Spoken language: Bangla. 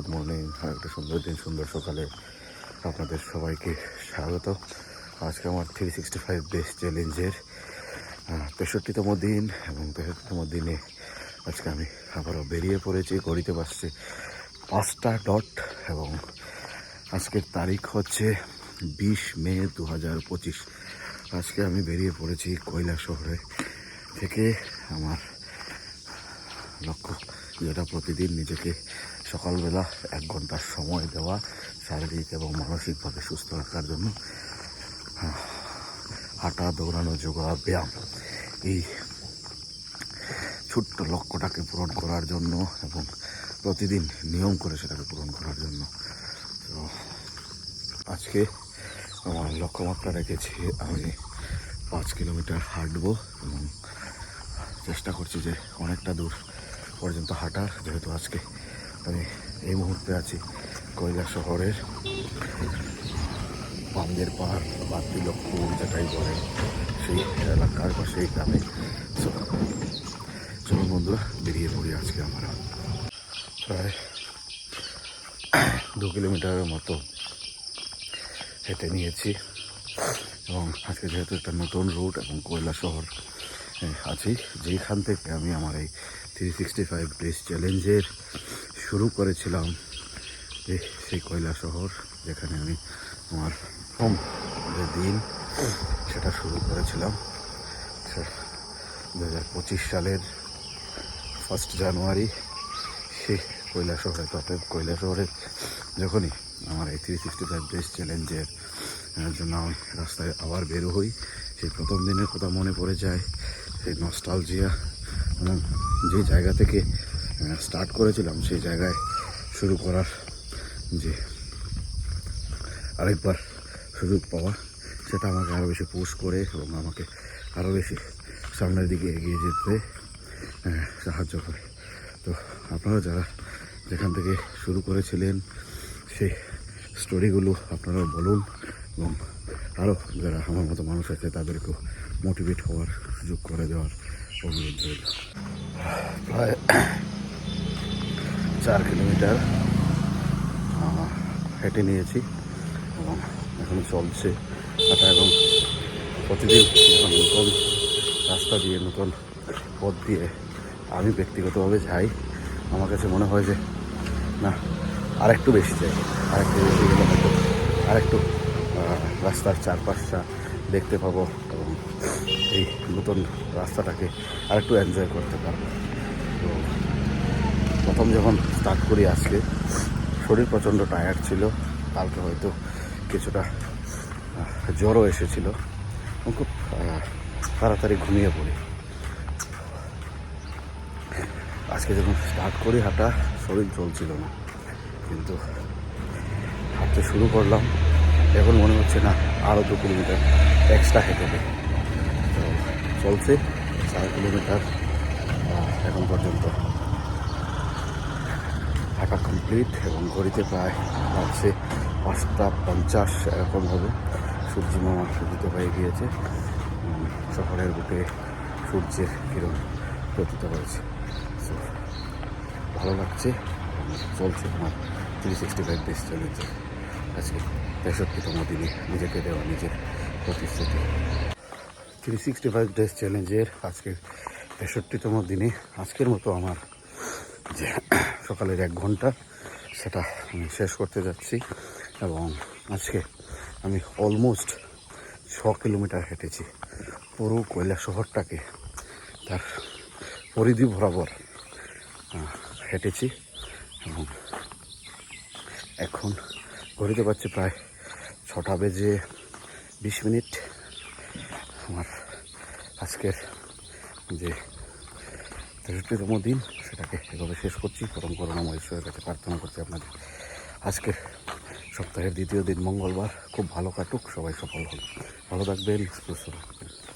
গুড মর্নিং একটা সুন্দর দিন, সুন্দর সকালে আপনাদের সবাইকে স্বাগত। আজকে আমার থ্রি সিক্সটি ফাইভ বেস চ্যালেঞ্জের তেষট্টিতম দিন এবং তেষট্টিতম দিনে আজকে আমি আবারও বেরিয়ে পড়েছি গড়িতে পারছি পাঁচটা ডট এবং আজকের তারিখ হচ্ছে বিশ মে দু হাজার পঁচিশ। আজকে আমি বেরিয়ে পড়েছি কয়লা শহরে থেকে আমার লক্ষ্য যেটা প্রতিদিন নিজেকে সকালবেলা এক ঘণ্টার সময় দেওয়া, শারীরিক এবং মানসিকভাবে সুস্থ রাখার জন্য হাঁটা, দৌড়ানো, যোগা, ব্যায়াম, এই ছোট্ট লক্ষ্যটাকে পূরণ করার জন্য এবং প্রতিদিন নিয়ম করে সেটাকে পূরণ করার জন্য। তো আজকে আমার লক্ষ্যমাত্রা রেখেছি, আমি পাঁচ কিলোমিটার হাঁটবো এবং চেষ্টা করছি যে অনেকটা দূর পর্যন্ত হাঁটার, যেহেতু আজকে আমি এই মুহূর্তে আছি কৈলা শহরের পাঞ্জের পাহাড় বা তিলকপুর যেটাই বলে সেই এলাকার বা সেই গ্রামে। চলুন বন্ধুরা, বেরিয়ে পড়ি আজকে আমরা। প্রায় দু কিলোমিটারের মতো হেঁটে নিয়েছি এবং আজকে যেহেতু একটা নতুন রুট এবং কয়লা শহর আছি, যেখান থেকে আমি আমার এই থ্রি সিক্সটি ফাইভ ডেজ চ্যালেঞ্জের শুরু করেছিলাম যে সেই কয়লা শহর, যেখানে আমি আমার প্রথম যে দিন, সেটা শুরু করেছিলাম। দু হাজার পঁচিশ সালের ফার্স্ট জানুয়ারি সে কৈলা শহরে অতএব কৈলা শহরে যখনই আমার এই থ্রি সিক্সটি ফাইভ ডেজ চ্যালেঞ্জের জন্য আমি রাস্তায় আবার বেরো হই, সেই প্রথম দিনের কথা মনে পড়ে যায়, সেই নস্টালজিয়া এবং যে জায়গা থেকে স্টার্ট করেছিলাম সেই জায়গায় শুরু করার যে আরেকবার সুযোগ পাওয়া, সেটা আমাকে আরও বেশি পুশ করে এবং আমাকে আরও বেশি সামনের দিকে এগিয়ে যেতে সাহায্য করে। তো আপনারা যারা যেখান থেকে শুরু করেছিলেন, সেই স্টোরিগুলো আপনারা বলুন এবং আরও যারা আমার মতো মানুষ আছে, তাদেরকেও মোটিভেট হওয়ার, সুযোগ করে দেওয়ার অনুরোধ রইল। প্রায় চার কিলোমিটার। হেঁটে নিয়েছি। এবং এখন চলছে হাঁটা এবং প্রতিদিন যখন নতুন রাস্তা দিয়ে, নতুন পথ দিয়ে আমি ব্যক্তিগতভাবে যাই। আমার কাছে মনে হয় যে, না, আরেকটু বেশি চাই আরেকটু বেশি গেলে হয়তো আরেকটু রাস্তার চারপাশটা দেখতে পাবো এবং এই নতুন রাস্তাটাকে আরেকটু এনজয় করতে পারব। তো প্রথম যখন স্টার্ট করি আজকে, শরীর প্রচণ্ড টায়ার্ড ছিল, কালকে হয়তো কিছুটা জ্বরও এসেছিল খুব তাড়াতাড়ি ঘুমিয়ে পড়ি। আজকে যখন স্টার্ট করি, হাঁটা, শরীর চলছিল না। কিন্তু হাঁটতে শুরু করলাম, এখন মনে হচ্ছে না আরও দু কিলোমিটার এক্সট্রা হেঁটে দেবে তো চলছে, চার কিলোমিটার এখন পর্যন্ত। কমপ্লিট এবং ঘড়িতে প্রায় হচ্ছে পাঁচটা পঞ্চাশ এরকম হবে। সূর্য মামা সূর্যিত হয়ে গিয়েছে। শহরের বুকে সূর্যের কিরণ পতিত হয়েছে। ভালো লাগছে চলছে আমার থ্রি সিক্সটি ফাইভ ডেজ চ্যালেঞ্জে আজকে তেষট্টিতম দিনে নিজেকে দেওয়া নিজের প্রতিশ্রুতি। থ্রি সিক্সটি ফাইভ ডেজ চ্যালেঞ্জের আজকের তেষট্টিতম দিনে আজকের মতো আমার যে সকালের এক ঘণ্টা, সেটা আমি শেষ করতে যাচ্ছি এবং আজকে আমি অলমোস্ট ছ কিলোমিটার হেঁটেছি। পুরো কয়লা শহরটাকে তার পরিধি বরাবর হেঁটেছি এবং এখন ঘড়িতে পাচ্ছি প্রায় ছটা বেজে বিশ মিনিট। আমার আজকের যে তেষট্টিতম দিন সেটাকে এভাবে শেষ করছি। পরম করুণাময় ঈশ্বরের কাছে প্রার্থনা করছি আপনাদের। আজকে সপ্তাহের দ্বিতীয় দিন মঙ্গলবার। খুব ভালো কাটুক, সবাই সফল হন ভালো থাকবেন, সুস্থ থাকবেন।